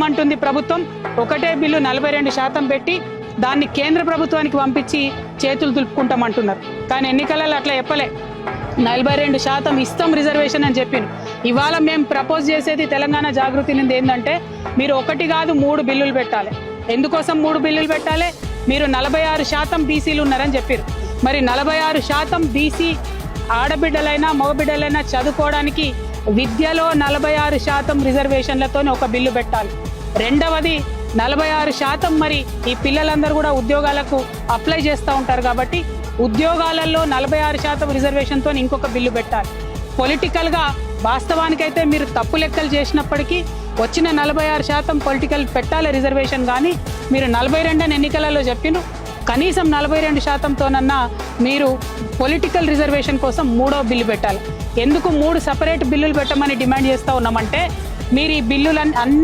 ఏమంటుంది ప్రభుత్వం? ఒకటే బిల్లు నలభై రెండు శాతం పెట్టి దాన్ని కేంద్ర ప్రభుత్వానికి పంపించి చేతులు దులుపుకుంటామంటున్నారు. కానీ ఎన్నికలలో అట్లా చెప్పలే. నలభై రెండు శాతం ఇస్తాం రిజర్వేషన్ అని చెప్పింది ఇవాళ మేము ప్రపోజ్ చేసేది తెలంగాణ జాగృతి నుండి ఏంటంటే మీరు ఒకటి కాదు మూడు బిల్లులు పెట్టాలి. ఎందుకోసం మూడు బిల్లులు పెట్టాలి? మీరు నలభై ఆరు శాతం బీసీలు ఉన్నారని చెప్పారు. మరి నలభై ఆరు శాతం బీసీ ఆడబిడ్డలైనా మగబిడ్డలైనా చదువుకోవడానికి విద్యలో నలభై ఆరు శాతం రిజర్వేషన్లతో ఒక బిల్లు పెట్టాలి. రెండవది నలభై ఆరు శాతం మరి ఈ పిల్లలందరూ కూడా ఉద్యోగాలకు అప్లై చేస్తూ ఉంటారు కాబట్టి ఉద్యోగాలలో నలభై ఆరు శాతం రిజర్వేషన్తో ఇంకొక బిల్లు పెట్టాలి. పొలిటికల్గా వాస్తవానికైతే మీరు తప్పు లెక్కలు చేసినప్పటికీ వచ్చిన నలభై ఆరు శాతం పొలిటికల్ పెట్టాలి రిజర్వేషన్ కానీ. మీరు నలభై రెండని ఎన్నికలలో చెప్పిన కనీసం నలభై రెండు శాతంతోనన్నా మీరు పొలిటికల్ రిజర్వేషన్ కోసం మూడో బిల్లు పెట్టాలి. ఎందుకు మూడు సపరేట్ బిల్లులు పెట్టమని డిమాండ్ చేస్తూ ఉన్నామంటే మీరు ఈ బిల్లులన్నీ అన్ని